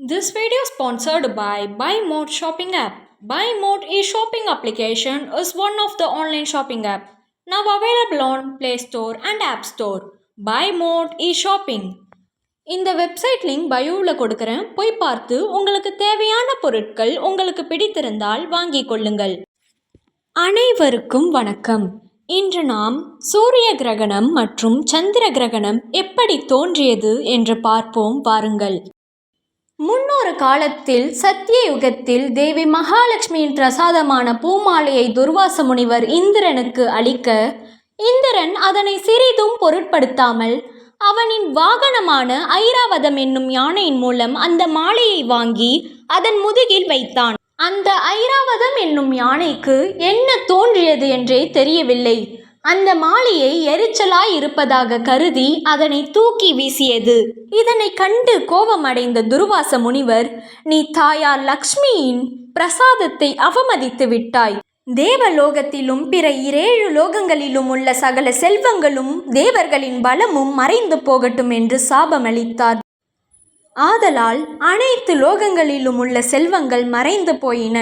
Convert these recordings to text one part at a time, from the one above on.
This video is sponsored by Buy Mode shopping app. Buy Mode e-shopping application is one of the online shopping app now available on Play Store and App Store. Buy Mode e-shopping. இந்த website link பயோவில் கொடுக்குறேன் போய் பார்த்து உங்களுக்கு தேவையான பொருட்கள் உங்களுக்கு பிடித்திருந்தால் வாங்கிக் கொள்ளுங்கள் அனைவருக்கும் வணக்கம் இன்று நாம் சூரிய கிரகணம் மற்றும் சந்திர கிரகணம் எப்படி தோன்றியது என்று பார்ப்போம் வாருங்கள் முன்னொரு காலத்தில் சத்திய யுகத்தில் தேவி மகாலட்சுமியின் பிரசாதமான பூமாலையை துர்வாச முனிவர் இந்திரனுக்கு அளிக்க இந்திரன் அதனை சிறிதும் பொருட்படுத்தாமல் அவனின் வாகனமான ஐராவதம் என்னும் யானையின் மூலம் அந்த மாலையை வாங்கி அதன் முதுகில் வைத்தான். அந்த ஐராவதம் என்னும் யானைக்கு என்ன தோன்றியது என்றே தெரியவில்லை. அந்த மாலையை எரிச்சலாய் இருப்பதாக கருதி அதனை தூக்கி வீசியது. இதனை கண்டு கோபமடைந்த துர்வாச முனிவர் நீ தாயார் லக்ஷ்மியின் பிரசாதத்தை அவமதித்து விட்டாய். தேவலோகத்திலும் பிற இரேழு லோகங்களிலும் உள்ள சகல செல்வங்களும் தேவர்களின் பலமும் மறைந்து போகட்டும் என்று சாபமளித்தார். ஆதலால் அனைத்து லோகங்களிலும் உள்ள செல்வங்கள் மறைந்து போயின.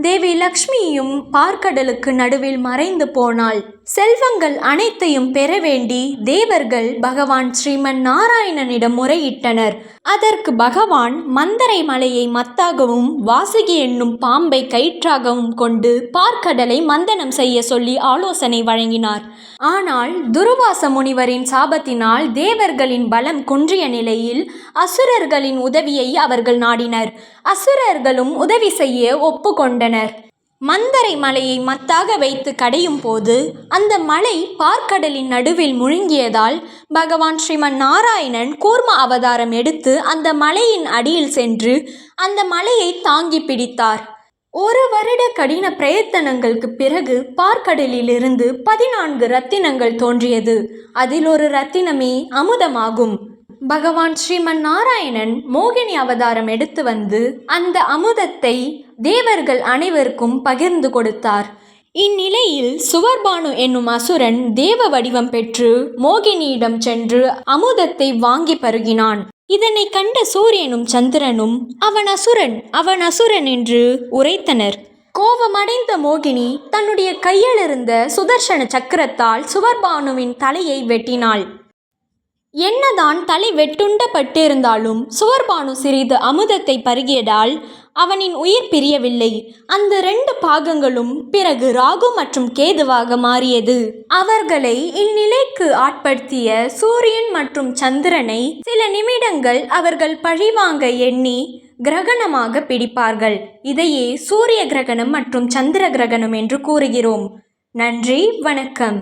தேவி லக்ஷ்மியும் பார்க்கடலுக்கு நடுவில் மறைந்து போனாள். செல்வங்கள் அனைத்தையும் பெற வேண்டி தேவர்கள் பகவான் ஸ்ரீமன் நாராயணனிடம் முறையிட்டனர். அதற்கு பகவான் மந்தரை மலையை மத்தாகவும் வாசுகி என்னும் பாம்பை கயிற்றாகவும் கொண்டு பார்க்கடலை மந்தனம் செய்ய சொல்லி ஆலோசனை வழங்கினார். ஆனால் துருவாச முனிவரின் சாபத்தினால் தேவர்களின் பலம் குன்றிய நிலையில் அசுரர்களின் உதவியை அவர்கள் நாடினர். அசுரர்களும் உதவி செய்ய ஒப்புக்கொண்டனர். மந்தரை மலையை மத்தாக வைத்து கடையும் போது அந்த மலை பார்க்கடலின் நடுவில் முழுங்கியதால் பகவான் ஸ்ரீமன் நாராயணன் கூர்ம அவதாரம் எடுத்து அந்த மலையின் அடியில் சென்று அந்த மலையை தாங்கி பிடித்தார். ஒரு வருட கடின பிரயத்தனங்களுக்கு பிறகு பார்க்கடலிலிருந்து பதினான்கு ரத்தினங்கள் தோன்றியது. அதில் ஒரு ரத்தினமே அமுதமாகும். பகவான் ஸ்ரீமன் நாராயணன் மோகினி அவதாரம் எடுத்து வந்து அந்த அமுதத்தை தேவர்கள் அனைவருக்கும் பகிர்ந்து கொடுத்தார். இந்நிலையில் சுவர்பானு என்னும் அசுரன் தேவ வடிவம் பெற்று மோகினியிடம் சென்று அமுதத்தை வாங்கி பருகினான். இதனை கண்ட சூரியனும் சந்திரனும் அவன் அசுரன் அவன் அசுரன் என்று உரைத்தனர். கோபமடைந்த மோகினி தன்னுடைய கையிலிருந்த சுதர்சன சக்கரத்தால் சுவர்பானுவின் தலையை வெட்டினாள். என்னதான் தலை வெட்டுண்டப்பட்டிருந்தாலும் சுவர்பானு சிறிது அமுதத்தை பருகியதால் அவனின் உயிர் பிரியவில்லை. அந்த ரெண்டு பாகங்களும் பிறகு ராகு மற்றும் கேதுவாக மாறியது. அவர்களை இந்நிலைக்கு ஆட்படுத்திய சூரியன் மற்றும் சந்திரனை சில நிமிடங்கள் அவர்கள் பழிவாங்க எண்ணி கிரகணமாக பிடிப்பார்கள். இதையே சூரிய கிரகணம் மற்றும் சந்திர கிரகணம் என்று கூறுகிறோம். நன்றி வணக்கம்.